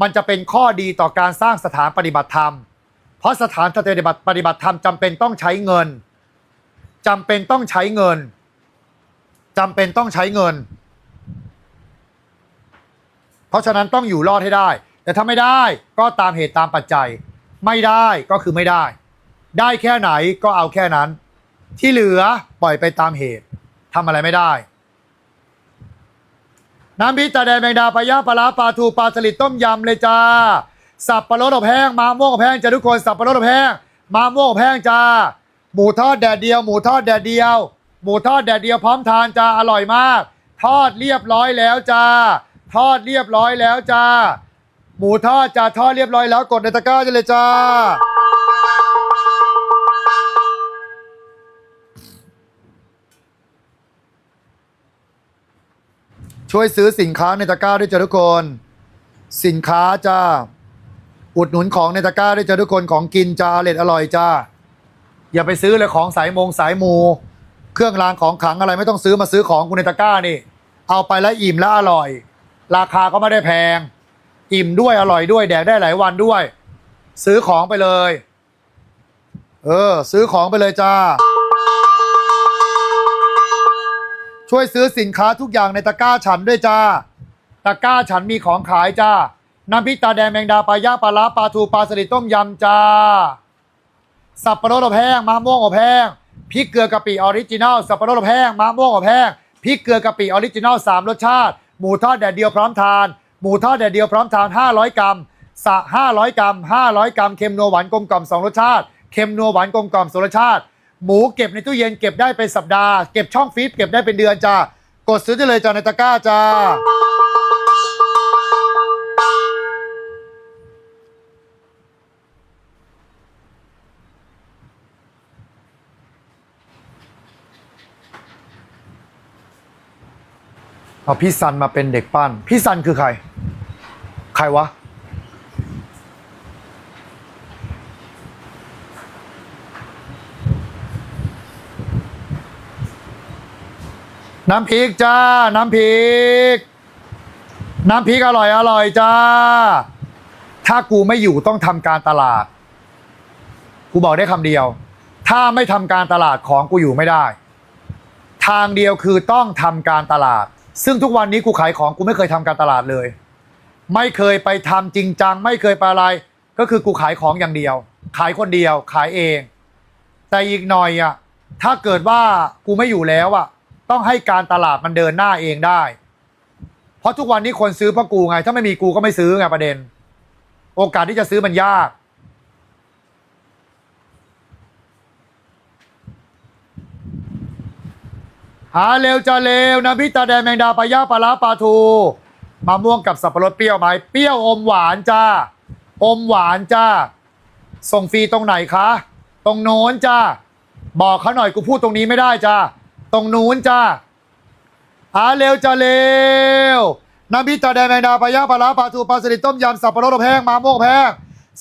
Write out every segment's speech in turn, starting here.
มันจะเป็นข้อดีต่อการสร้างสถานปฏิบัติธรรม เพราะสถานปฏิบัติปฏิบัติธรรมจำเป็นต้องใช้เงินจำเป็นต้องใช้เงินจำเป็นต้องใช้เงิน เพราะฉะนั้นต้องอยู่รอดให้ได้ แต่ถ้าไม่ได้ก็ตามเหตุตามปัจจัย ไม่ได้ก็คือไม่ได้ ได้แค่ไหนก็เอาแค่นั้น ที่เหลือปล่อยไปตามเหตุทำอะไรไม่ได้ น้ำพริกตาแดงแมงดาปลาย่าปลาร้าปลาทูปลาสลิดต้มยำเลยจ้า สับปะรดอบแห้งมาม่วงอบแห้งจ้าทุกคน สับปะรดอบแห้งมาม่วงอบแห้งจ้า หมูทอดแดดเดียว หมูทอดแดดเดียว หมูทอดแดดเดียวพร้อมทานจ้า อร่อยมาก ทอดเรียบร้อยแล้วจ้า ทอดเรียบร้อยแล้วจ้า หมูทอดจ้า ทอดเรียบร้อยแล้ว กดในตะกร้าเลยจ้า ช่วยซื้อสินค้าในตะกร้าด้วยจ้าทุกคน สินค้าจ้าอุดหนุนของในตะกร้าด้วยจ้าทุกคนของกินจ้าอร่อยอร่อยจ้าอย่าไปซื้อเลยของสายมงสายมู เครื่องรางของขลังอะไรไม่ต้องซื้อมาซื้อของกูในตะกร้านี่ เอาไปแล้วอิ่มแล้วอร่อย ราคาก็ไม่ได้แพง อิ่มด้วยอร่อยด้วยแดกได้หลายวันด้วย ซื้อของไปเลย เออ ซื้อของไปเลยจ้า ช่วยซื้อสินค้าทุกอย่างในตะกร้าฉันด้วยจ้า ตะกร้าฉันมีของขายจ้า น้ำพริกตาแดงแมงดาปลาย่างปลาล้าปลาทูปลาสลิดต้มยำจ้า สับปะรดอบแห้งมะม่วงอบแห้งพริกเกลือกะปิออริจินัลสับปะรดอบแห้งมะม่วงอบแห้งพริกเกลือกะปิออริจินัลสามรสชาติ หมูทอดแดดเดียวพร้อมทาน หมูทอดแดดเดียวพร้อมทาน 500 กรัมสะ500 กรัม 500 กรัมเค็มนัวหวานกลมกล่อมสองรสชาติเค็มนัวหวานกลมกล่อมสองรสชาติ หมูเก็บในตู้เย็นเก็บได้เป็นสัปดาห์เก็บช่องฟรีซเก็บได้เป็นเดือนจ้ากดซื้อได้เลยจ้าในตะกร้าจ้าเอาพี่ซันมาเป็นเด็กปั้น พี่ซันคือใคร ใครวะ น้ำพริกจ้า น้ำพริก น้ำพริกอร่อยอร่อยจ้า ถ้ากูไม่อยู่ต้องทำการตลาด กูบอกได้คำเดียว ถ้าไม่ทำการตลาดของกูอยู่ไม่ได้ ทางเดียวคือต้องทำการตลาด ซึ่งทุกวันนี้กูขายของกูไม่เคยทำการตลาดเลย ไม่เคยไปทำจริงจัง ไม่เคยไปอะไร ก็คือกูขายของอย่างเดียว ขายคนเดียวขายเอง แต่อีกหน่อยอะถ้าเกิดว่ากูไม่อยู่แล้วอะ ต้องให้การตลาดมันเดินหน้าเองได้ เพราะทุกวันนี้คนซื้อเพราะกูไง ถ้าไม่มีกูก็ไม่ซื้อไงประเด็น โอกาสที่จะซื้อมันยากหาเร็วจะเร็วน้ำพิตาแดงแมงดาปลาย่างปลาล้าปลาทูมะม่วงกับสับปะรดเปรี้ยวไหมเปรี้ยวอมหวานจ้าอมหวานจ้าส่งฟรีตรงไหนคะ ตรงโน้นจ้าบอกเขาหน่อยกูพูดตรงนี้ไม่ได้จ้า ตรงนู้นจ้าหาเร็วจะเร็วน้ำพริกตาแดงแมงดาปลาย่างปลาล้าปลาทูปลาสลิดต้มยำสับปะรดอบแห้งมะม่วงแห้ง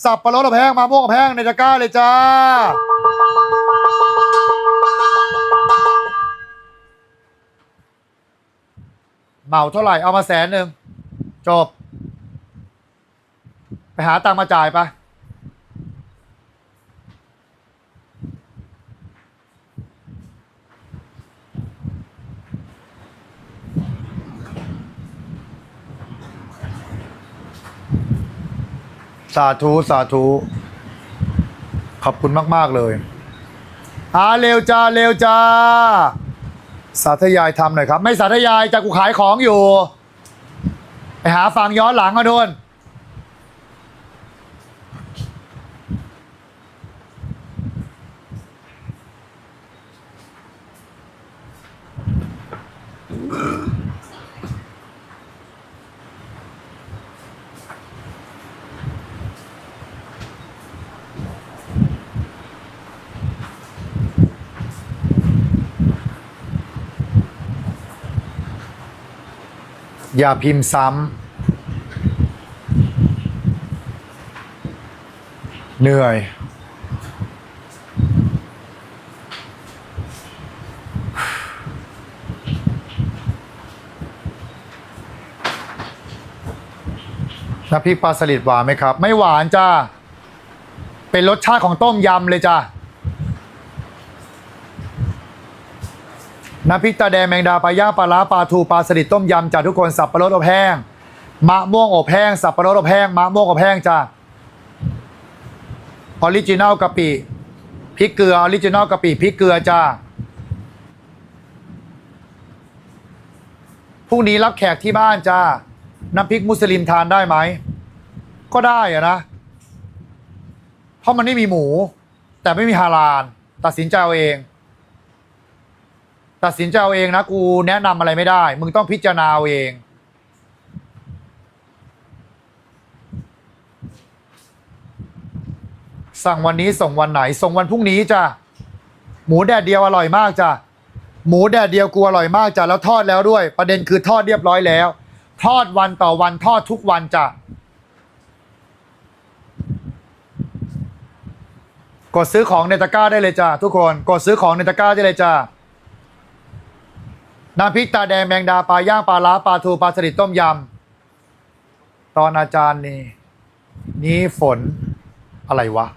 สับปะรดอบแห้งมะม่วงแห้งในตะกร้าเลยจ้า เหมาเท่าไหร่เอามาแสนหนึ่งจบ ไปหาตังมาจ่ายไป สาธุ สาธุ ขอบคุณมาก ๆ เลยหาเร็วจ้าเร็วจ้า สาธยายทำหน่อยครับ ไม่สาธยายจะกูขายของอยู่ ไปหาฟังย้อนหลังมาโดนอ ย่าพิมพ์ซ้ำเหนื่อยน้ำพริกปลาสลิดหวานไหมครับ ไม่หวานจ้า เป็นรสชาติของต้มยำเลยจ้า น้ำพริกตาแดงแมงดาปลาย่างปลาล้าปลาทูปลาสลิดต้มยำจ้าทุกคนสับปะรดอบแห้งมะม่วงอบแห้งสับปะรดอบแห้งมะม่วงอบแห้งจ้าออริจินัลกะปิพริกเกลือออริจินัลกะปิพริกเกลือจ้าพรุ่งนี้รับแขกที่บ้านจ้าน้ำพริกมุสลิมทานได้ไหม ก็ได้อะนะ เพราะมันไม่มีหมู แต่ไม่มีฮาลาลตัดสินใจเอาเอง ตัดสินใจเอาเองนะกูแนะนำอะไรไม่ได้ มึงต้องพิจารณาเอาเอง สั่งวันนี้ส่งวันไหน ส่งวันพรุ่งนี้จ้ะหมูแดดเดียวอร่อยมากจ้ะหมูแดดเดียวกูอร่อยมากจ้ะแล้วทอดแล้วด้วย ประเด็นคือทอดเรียบร้อยแล้ว ทอดวันต่อวันทอดทุกวันจ้ะกดซื้อของในตะกร้าได้เลยจ้ะทุกคน กดซื้อของในตะกร้าได้เลยจ้ะ น้ำพริกตาแดงแมงดาปลาย่างปลาล้าปลาทูปลาสลิดต้มยำตอนอาจารย์นี่นี่ฝนอะไรวะ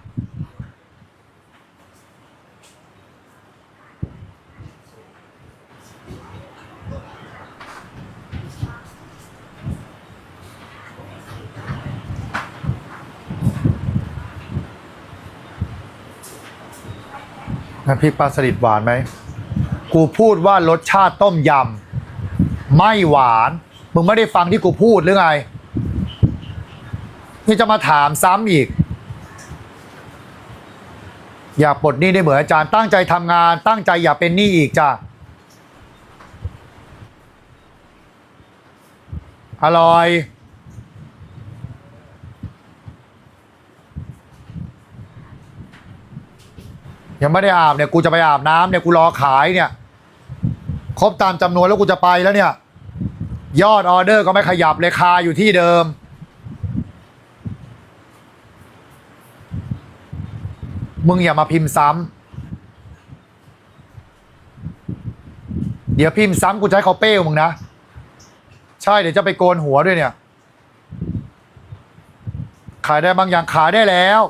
น้ำพริกปลาสลิดหวานไหม กูพูดว่ารสชาติต้มยำไม่หวาน มึงไม่ได้ฟังที่กูพูดหรือไงนี่จะมาถามซ้ำอีก อยากปลดหนี้ได้เหมือนอาจารย์ตั้งใจทำงาน ตั้งใจอย่าเป็นหนี้อีกจ้ะอร่อย ยังไม่ได้อาบเนี่ย กูจะไปอาบน้ำเนี่ย กูรอขายเนี่ย รบตามจำนวนแล้วกูจะไปแล้วเนี่ย ยอดออเดอร์ก็ไม่ขยับเลยคาอยู่ที่เดิม มึงอย่ามาพิมพ์ซ้ำเดี๋ยวพิมพ์ซ้ำกูให้เขาเป้มึงนะ ใช่เดี๋ยวจะไปโกนหัวด้วยเนี่ย ขายได้บางอย่างขายได้แล้ว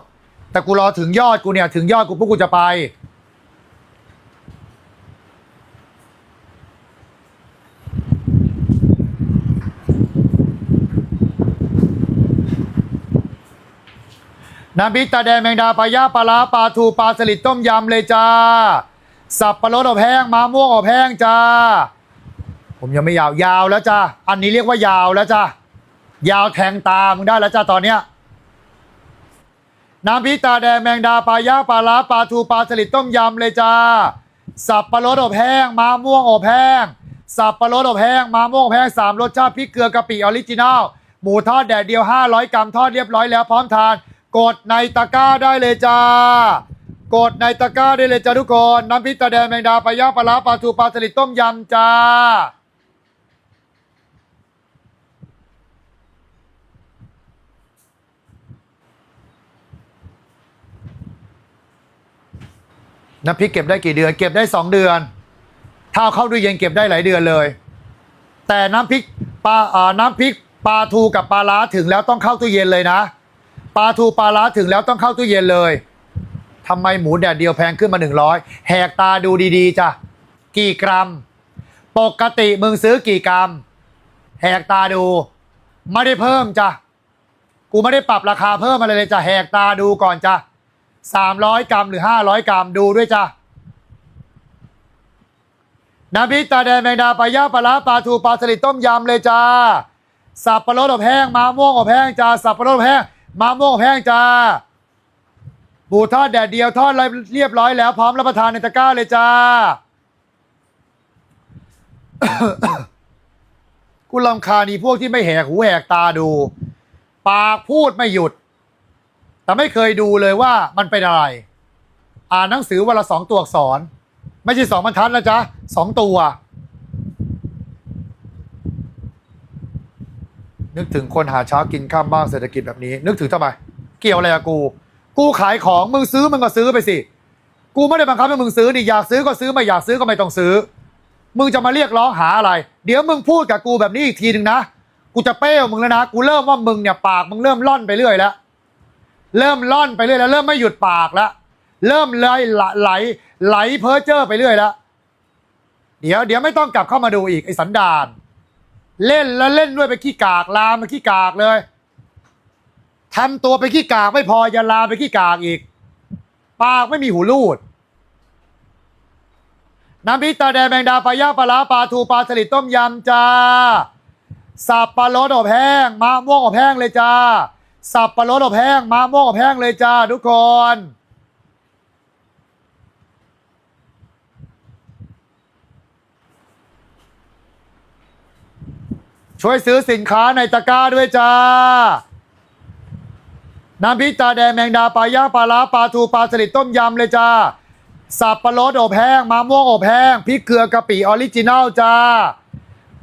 แต่กูรอถึงยอดกูเนี่ย ถึงยอดกูปุ๊บกูจะไป น้ำพริกตาแดงแมงดาปลาย่าปลาล้าปลาทูปลาสลิดต้มยำเลยจ้า สับปะรดอบแห้งมะม่วงอบแห้งจ้า ผมยังไม่ยาวยาวแล้วจ้าอันนี้เรียกว่ายาวแล้วจ้ายาวแทงตามึงได้แล้วจ้าตอนเนี้ยน้ำพริกตาแดงแมงดาปลาย่าปลาล้าปลาทูปลาสลิดต้มยำเลยจ้า สับปะรดอบแห้งมะม่วงอบแห้ง สับปะรดอบแห้งมะม่วงอบแห้งสามรสชาติพริกเกลือกะปิออริจินัลหมูทอดแดดเดียว 500 กรัมทอดเรียบร้อยแล้วพร้อมทาน กดในตะกร้าได้เลยจ้ากดในตะกร้าได้เลยจ้าทุกคนน้ำพริกตาแดงแมงดาปลาย่างปลาล้าปลาทูปลาสลิดต้มยำจ้าน้ำพริกเก็บได้กี่เดือน เก็บได้สองเดือน ถ้าเอาเข้าตู้เย็นเก็บได้หลายเดือนเลย แต่น้ำพริกปลาอ่าน้ำพริกปลาทูกับปลาล้าถึงแล้วต้องเข้าตู้เย็นเลยนะ ปลาทูปลาล้าถึงแล้วต้องเข้าตู้เย็นเลยทำไมหมูแดดเดียวแพงขึ้นมาหนึ่งร้อยแหกตาดูดีๆจ้ะกี่กรัม ปกติมึงซื้อกี่กรัม แหกตาดู ไม่ได้เพิ่มจ้ะกูไม่ได้ปรับราคาเพิ่มอะไรเลยจ้ะแหกตาดูก่อนจ้ะสามร้อยกรัมหรือห้าร้อยกรัมดูด้วยจ้ะน้ำพริกตาแดงแมงดาปลาย่าปลาล้าปลาทูปลาสลิดต้มยำเลยจ้าสับปะรดอบแห้งมะม่วงอบแห้งจ้าสับปะรดอบแห้ง มะม่วงแห้งจ้าบูทอดแดดเดียวทอดเรียบร้อยแล้วพร้อมรับประทานในตะกร้าเลยจ้า กูลำคาญอีพวกที่ไม่แหกหูแหกตาดู ปากพูดไม่หยุด แต่ไม่เคยดูเลยว่ามันเป็นอะไร อ่านหนังสือวันละสองตัวอักษร ไม่ใช่สองบรรทัดนะจ๊ะสองตัว นึกถึงคนหาเช้ากินข้ามบ้างเศรษฐกิจแบบนี้ นึกถึงทำไม เกี่ยวอะไรกับกู กูขายของมึงซื้อมึงก็ซื้อไปสิ กูไม่ได้บังคับให้มึงซื้อดิอยากซื้อก็ซื้อไม่อยากซื้อก็ไม่ต้องซื้อ มึงจะมาเรียกร้องหาอะไร เดี๋ยวมึงพูดกับกูแบบนี้อีกทีหนึ่งนะ กูจะเป้วมึงแล้วนะ กูเริ่มว่ามึงเนี่ยปากมึงเริ่มล่อนไปเรื่อยแล้ว เริ่มล่อนไปเรื่อยแล้ว เริ่มไม่หยุดปากแล้ว เริ่มเลยไหลไหลไหลเพ้อเจ้อไปเรื่อยแล้ว เดี๋ยวเดี๋ยวไม่ต้องกลับเข้ามาดูอีกไอ้สันดาน เล่นแล้วเล่นด้วยไปขี้กากลามไปขี้กากเลยทำตัวไปขี้กากไม่พออย่าลามไปขี้กากอีก ปากไม่มีหูรูด น้ำพริกตาแดงแมงดาปลาย่างปลาร้าปลาทูปลาสลิดต้มยำจ้าสับปลารสอบแห้งมะม่วงอบแห้งเลยจ้าสับปลารสอบแห้งมะม่วงอบแห้งเลยจ้าทุกคน ช่วยซื้อสินค้าในตะกร้าด้วยจ้า น้ำพริกตาแดงแมงดาปลาย่างปลาร้าปลาทูปลาสลิดต้มยำเลยจ้า สับปะรดอบแห้งมะม่วงอบแห้งพริกเกลือกะปิออริจินัลจ้า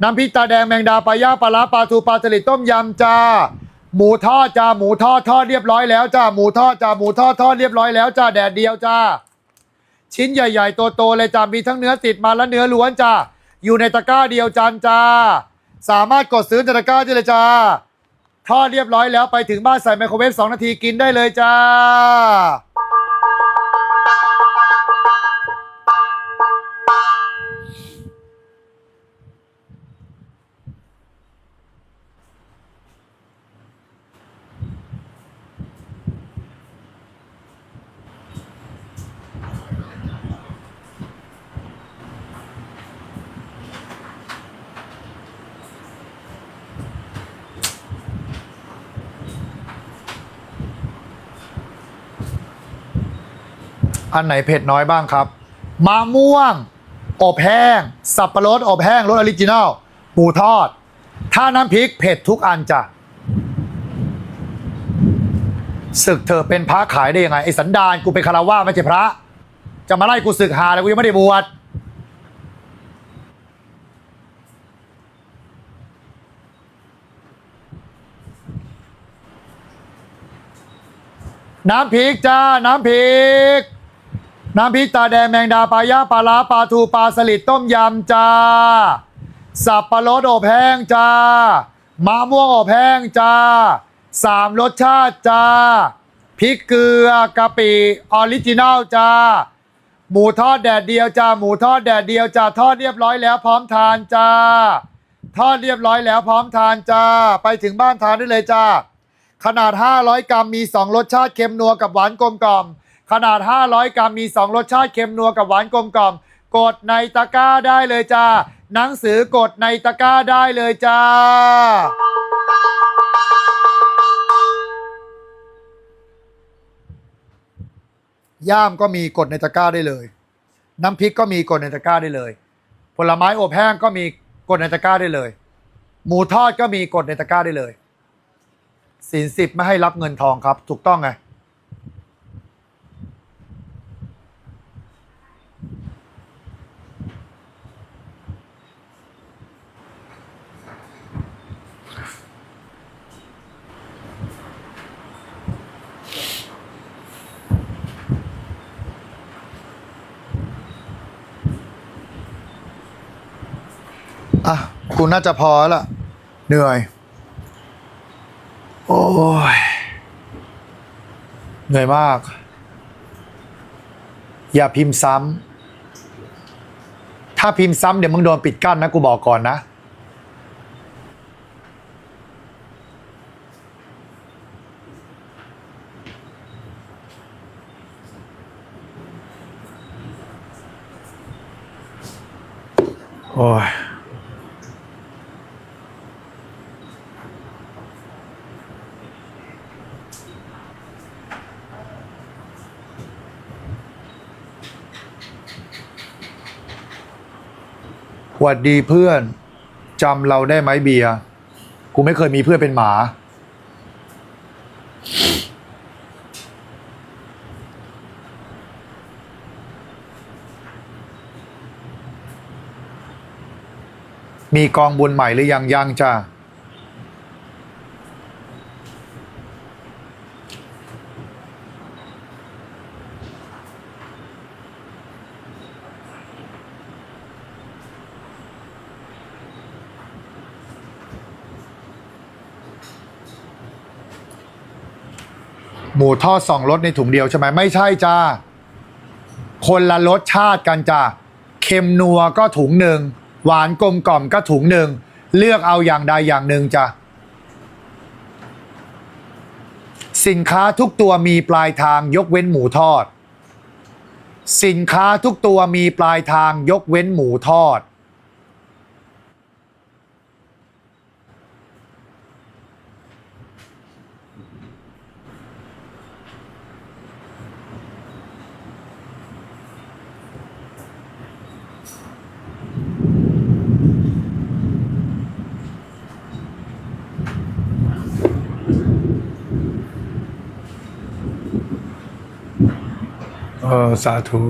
น้ำพริกตาแดงแมงดาปลาย่างปลาร้าปลาทูปลาสลิดต้มยำจ้า หมูทอดจ้าหมูทอดทอดเรียบร้อยแล้วจ้าหมูทอดจ้าหมูทอดทอดเรียบร้อยแล้วจ้าแดดเดียวจ้า ชิ้นใหญ่ๆโตๆเลยจ้ามีทั้งเนื้อติดมาและเนื้อล้วนจ้าอยู่ในตะกร้าเดียวจานจ้า สามารถกดซื้อในตะกร้าได้เลยจ้าทอดเรียบร้อยแล้วไปถึงบ้านใส่ไมโครเวฟ2นาทีกินได้เลยจ้า อันไหนเผ็ดน้อยบ้างครับมะม่วง อบแห้ง สับปะรดอบแห้งรสออริจินัลหมูทอด ถ้าน้ำพริกเผ็ดทุกอันจ้ะศึกเธอเป็นพระขายได้ยังไงไอ้สันดานกูเป็นคารวะไม่ใช่พระ จะมาไล่กูศึกหาแล้วกูยังไม่ได้บวชน้ำพริกจ้า น้ำพริก น้ำพริกตาแดงแมงดาปลาย่างปลาล้าปลาทูปลาสลิดต้มยำจ้า สับปะรดอบแห้งจ้ามะม่วงอบแห้งจ้าสามรสชาติจ้าพริกเกลือกะปิออริจินัลจ้าหมูทอดแดดเดียวจ้าหมูทอดแดดเดียวจ้าทอดเรียบร้อยแล้วพร้อมทานจ้าทอดเรียบร้อยแล้วพร้อมทานจ้าไปถึงบ้านทานได้เลยจ้าขนาด 500 กรัมมี 2 รสชาติเค็มนัวกับหวานกลมกล่อม ขนาด 500 กรัมมี 2 รสชาติเค็มนัวกับหวานกลมกล่อม กดในตะกร้าได้เลยจ้า หนังสือกดในตะกร้าได้เลยจ้า ย่ามก็มีกดในตะกร้าได้เลย น้ำพริกก็มีกดในตะกร้าได้เลย ผลไม้อบแห้งก็มีกดในตะกร้าได้เลย หมูทอดก็มีกดในตะกร้าได้เลยสินสิบไม่ให้รับเงินทองครับ ถูกต้องไง อะ กูน่าจะพอละเหนื่อย โอ้ยเหนื่อยมาก อย่าพิมพ์ซ้ำถ้าพิมพ์ซ้ำเดี๋ยวมึงโดนปิดกั้นนะกูบอกก่อนนะโอ้ย หวัดดีเพื่อนจำเราได้ไหมเบียร์กูไม่เคยมีเพื่อนเป็นหมา มีกองบุญใหม่หรือยังยังจ้า หมูทอดสองรสในถุงเดียวใช่ไหมไม่ใช่จ้าคนละรสชาติกันจ้าเค็มนัวก็ถุงหนึ่งหวานกลมกล่อมก็ถุงหนึ่งเลือกเอาอย่างใดอย่างหนึ่งจ้ะสินค้าทุกตัวมีปลายทางยกเว้นหมูทอด สินค้าทุกตัวมีปลายทางยกเว้นหมูทอด เออสาธุ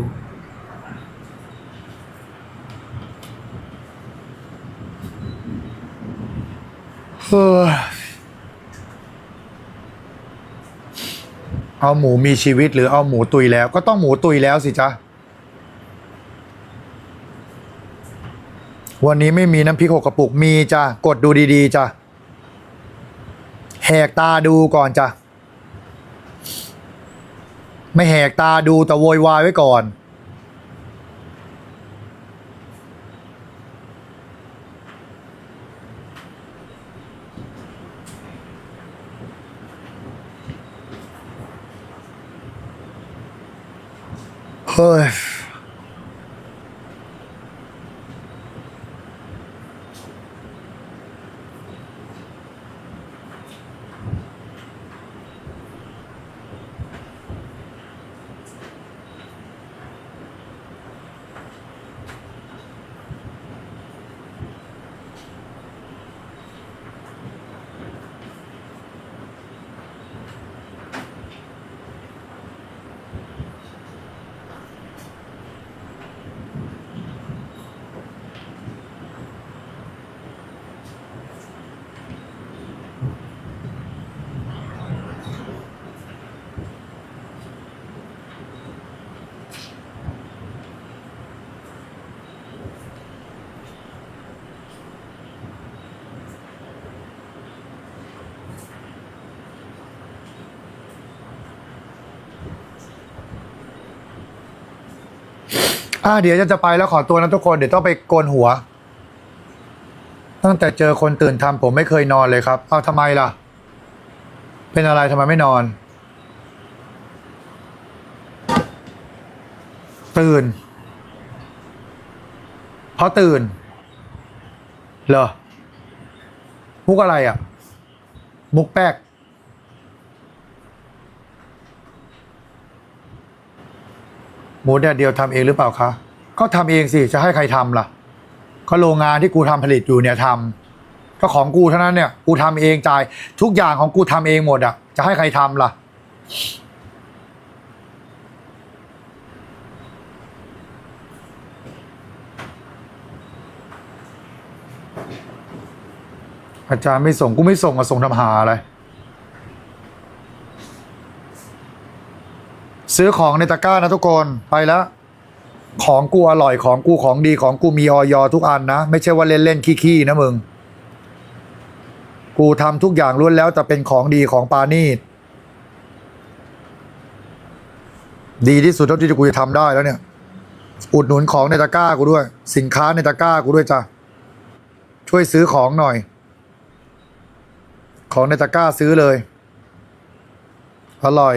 เฮ้ยเอาหมูมีชีวิตหรือเอาหมูตุยแล้ว ก็ต้องหมูตุยแล้วสิจ๊ะ วันนี้ไม่มีน้ำพริกหกกระปุกมีจ้ะ กดดูดี ๆจ้ะ แหกตาดูก่อนจ้ะ ไม่แหกตาดูแต่โวยวายไว้ก่อน เฮ้ย อ่าเดี๋ยวจะไปแล้วขอตัวนะทุกคนเดี๋ยวต้องไปโกนหัว ตั้งแต่เจอคนตื่นทำผมไม่เคยนอนเลยครับ เอาทำไมล่ะ เป็นอะไรทำไมไม่นอน ตื่น เพราะตื่น เหรอ มุกอะไรอะ มุกแป๊ก หมูแดดเดียวทำเองหรือเปล่าคะก็ทำเองสิจะให้ใครทำล่ะ ก็โรงงานที่กูทำผลิตอยู่เนี่ยทำก็ของกูเท่านั้นเนี่ยกูทำเองจ่ายทุกอย่างของกูทำเองหมดอะ จะให้ใครทำล่ะ อาจารย์ไม่ส่งกูไม่ส่งอะส่งทำหาอะไร ซื้อของในตะกร้านะทุกคนไปแล้วของกูอร่อยของกูของดีของกูมีออยทุกอันนะ ไม่ใช่ว่าเล่นเล่นขี้ๆนะมึง กูทำทุกอย่างล้วนแล้วแต่เป็นของดีของปานีตดีที่สุดเท่าที่กูจะทำได้แล้วเนี่ย อุดหนุนของในตะกร้ากูด้วย สินค้าในตะกร้ากูด้วยจ้ะช่วยซื้อของหน่อย ของในตะกร้าซื้อเลย อร่อย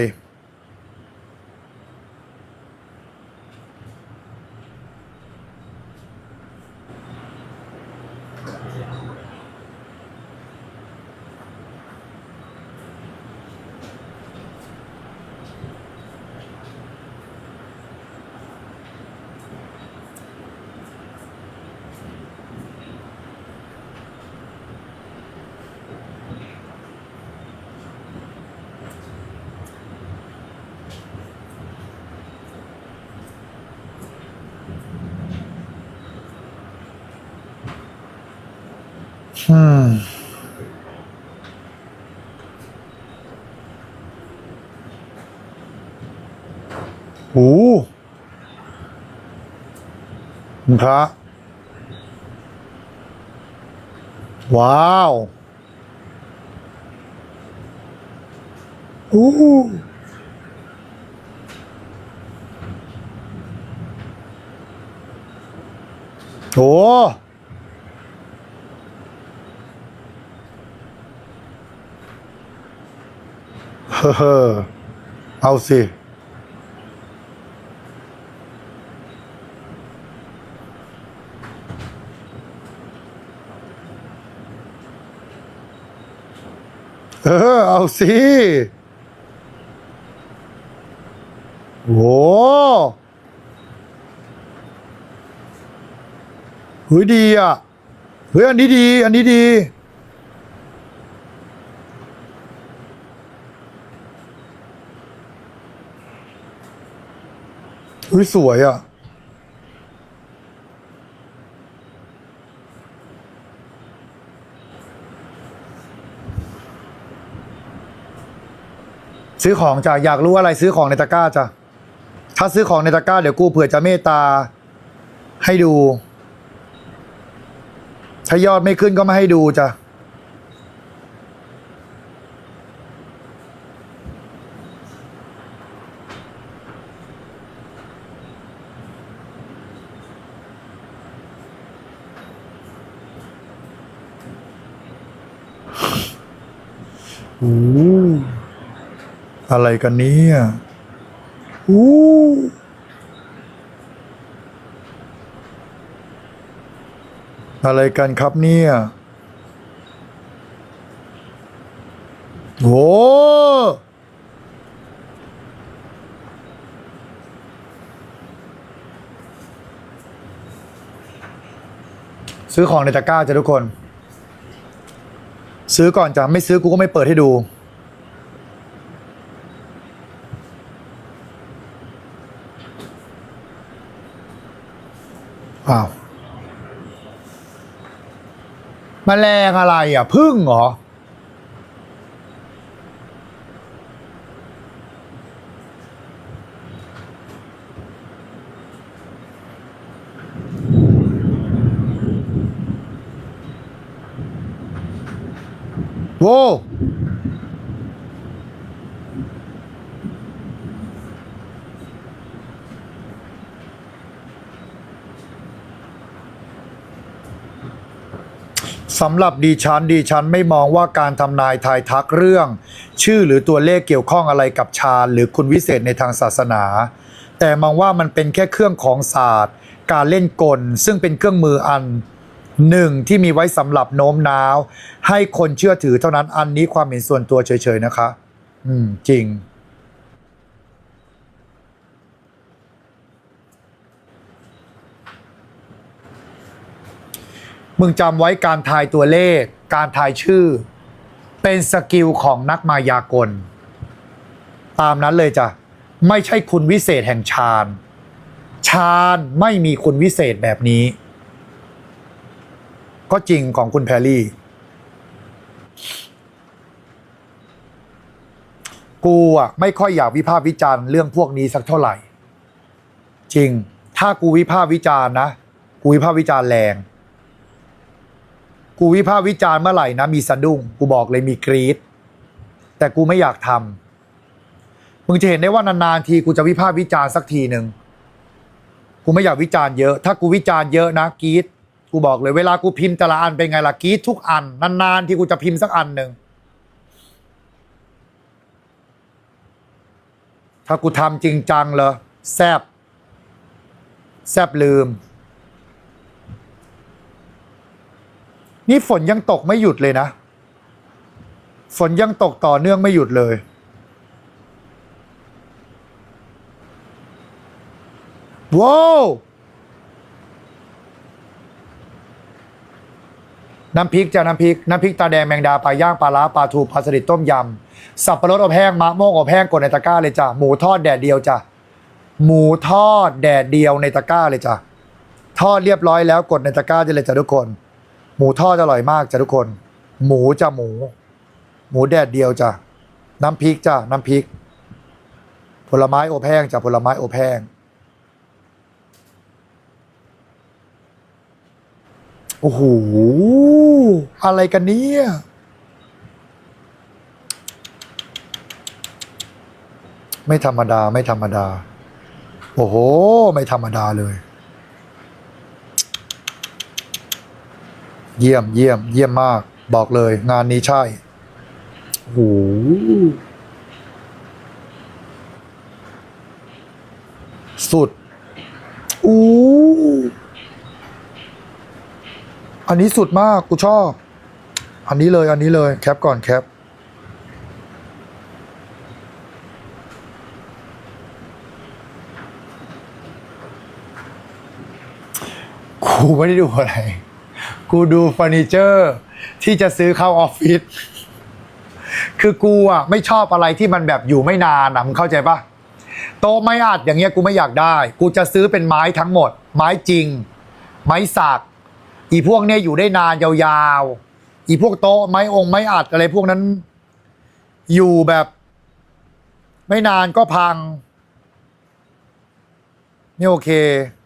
หูครับว้าวโอู้โอ้เฮ้อเอาสิ เออเอาสิโอ้เฮ้ยดีอะ เฮ้ยอันนี้ดี อันนี้ดี เฮ้ยสวยอะ ซื้อของจ้ะอยากรู้อะไรซื้อของในตะกร้าจ้ะถ้าซื้อของในตะกร้าเดี๋ยวกูเผื่อจะเมตตา ให้ดู ถ้ายอดไม่ขึ้นก็ไม่ให้ดูจ้ะ อะไรกันนี่ยอู้อะไรกันครับเนี่ยโอ้ซื้อของในตะกร้าจ้ะทุกคน ซื้อก่อนจ้ะไม่ซื้อกูก็ไม่เปิดให้ดู อ้าวมแมลงอะไรอะพึ่งเหรอ โว้ำหรับดิฉันดิฉันไม่มองว่าการทำนายทายทักเรื่อง ชื่อหรือตัวเลขเกี่ยวข้องอะไรกับฌานหรือคุณวิเศษในทางศาสนา แต่มองว่ามันเป็นแค่เครื่องของศาสตร์ การเล่นกลซึ่งเป็นเครื่องมืออันหนึ่งที่มีไว้สำหรับโน้มน้าว ให้คนเชื่อถือเท่านั้นอันนี้ความเห็นส่วนตัวเฉยๆนะคะ อืมจริง มึงจำไว้การทายตัวเลข การทายชื่อ เป็นสกิลของนักมายากล ตามนั้นเลยจ้ะ ไม่ใช่คุณวิเศษแห่งฌานฌานไม่มีคุณวิเศษแบบนี้ ก็จริงของคุณแพรรี่ กูอะไม่ค่อยอยากวิพากษ์วิจารณ์เรื่องพวกนี้สักเท่าไหร่ จริง ถ้ากูวิพากษ์วิจารณ์นะ กูวิพากษ์วิจารณ์แรง กูวิพากษ์วิจารณ์เมื่อไหร่นะมีสะดุ้งกูบอกเลยมีกรีดแต่กูไม่อยากทำมึงจะเห็นได้ว่านานๆทีกูจะวิพากษ์วิจารณ์สักทีหนึ่งกูไม่อยากวิจารณ์เยอะ ถ้ากูวิจารณ์เยอะนะกรีดกูบอกเลยเวลากูพิมพ์แต่ละอันเป็นไงล่ะกรีดทุกอันนานๆที่กูจะพิมพ์สักอันหนึ่งถ้ากูทำจริงจังเหรอแซบแซบลืม นี่ฝนยังตกไม่หยุดเลยนะ ฝนยังตกต่อเนื่องไม่หยุดเลย ว้าวน้ำพริกจ้ะน้ำพริก น้ำพริกตาแดงแมงดาปลาย่างปลาล้าปลาทูปลาสลิดต้มยำสับปะรดอบแห้งมะม่วงอบแห้งกดในตะกร้าเลยจ้ะหมูทอดแดดเดียวจ้ะหมูทอดแดดเดียวในตะกร้าเลยจ้ะทอดเรียบร้อยแล้วกดในตะกร้าได้เลยจ้ะทุกคน หมูทอดอร่อยมากจ้ะทุกคน หมูจ้ะหมู หมูแดดเดียวจ้ะน้ำพริกจ้ะน้ำพริก ผลไม้อแห้งจ้ะผลไม้อแห้งโอ้โหอะไรกันเนี่ยไม่ธรรมดาไม่ธรรมดา โอ้โห ไม่ธรรมดาเลย เยี่ยมเยี่ยม เยี่ยมมาก บอกเลย งานนี้ใช่โอ้โหสุดอู้อันนี้สุดมาก กูชอบ อันนี้เลย อันนี้เลย แคปก่อนแคป กูไม่ได้ดูอะไร กูดูเฟอร์นิเจอร์ที่จะซื้อเข้าออฟฟิศคือกูอะไม่ชอบอะไรที่มันแบบอยู่ไม่นานนะมึงเข้าใจปะโต๊ะไม้อัดอย่างเงี้ยกูไม่อยากได้ กูจะซื้อเป็นไม้ทั้งหมด ไม้จริง ไม้สัก อีพวกเนี้ยอยู่ได้นานยาวๆ อีพวกโต๊ะไม้องค์ไม้อัดอะไรพวกนั้น อยู่แบบ ไม่นานก็พังนี่โอเค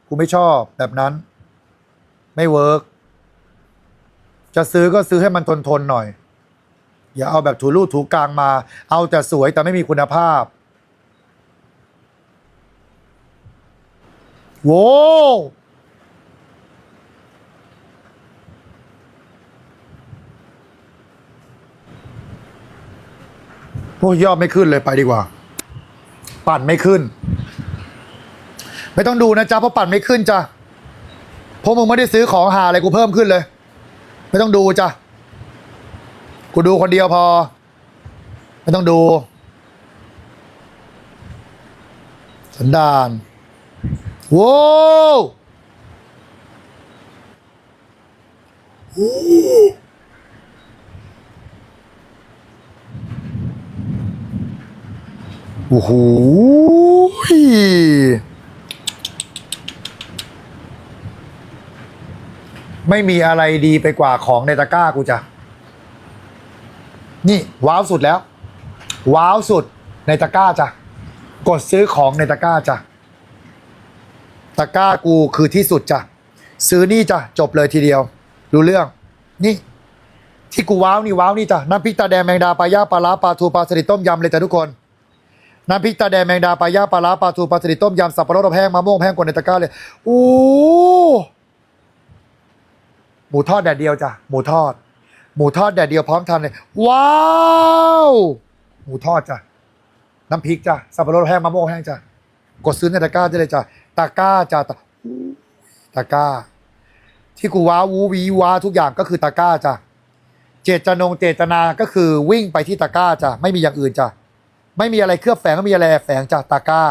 กูไม่ชอบแบบนั้น ไม่เวิร์ก จะซื้อก็ซื้อให้มันทนทนหน่อย อย่าเอาแบบถูรูดถูกลางมา เอาแต่สวยแต่ไม่มีคุณภาพโว้วโอ้ยยอดไม่ขึ้นเลยไปดีกว่า ปั่นไม่ขึ้น ไม่ต้องดูนะจ๊ะเพราะปั่นไม่ขึ้นจ้ะเพราะมึงไม่ได้ซื้อของหาอะไรกูเพิ่มขึ้นเลย ไม่ต้องดูจ้ะ กูดูคนเดียวพอ ไม่ต้องดู สันดานโว้วโอ้โห ไม่มีอะไรดีไปกว่าของในตะกร้ากูจะนี่ว้าวสุดแล้ว ว้าวสุดในตะกร้าจ้ะกดซื้อของในตะกร้าจ้ะตะกร้ากูคือที่สุดจ้ะซื้อนี่จ้ะจบเลยทีเดียว รู้เรื่อง นี่ ที่กูว้าวนี่ว้าวนี่จ้ะน้ำพริกตาแดงแมงดาปลาย่าปลาล้าปลาทูปลาสลิดต้มยำเลยจ้ะทุกคนน้ำพริกตาแดงแมงดาปลาย่าปลาล้าปลาทูปลาสลิดต้มยำสับปะรดอบแห้งมะม่วงแห้งกดในตะกร้าเลยโอ้ หมูทอดแดดเดียวจ้ะหมูทอด หมูทอดแดดเดียวพร้อมทานเลยว้าวหมูทอดจ้ะน้ำพริกจ้ะสับปะรดแห้งมะม่วงแห้งจ้ะกดซื้อในตะกร้าได้เลยจ้ะตะกร้าจ้ะตะตะกร้า ที่กูว้าวูวีว้าทุกอย่างก็คือตะกร้าจ้ะเจตจำนงเจตนาก็คือวิ่งไปที่ตะกร้าจ้ะไม่มีอย่างอื่นจ้ะไม่มีอะไรเคลือบแฝงไม่มีอะไรแฝงจ้ะตะกร้า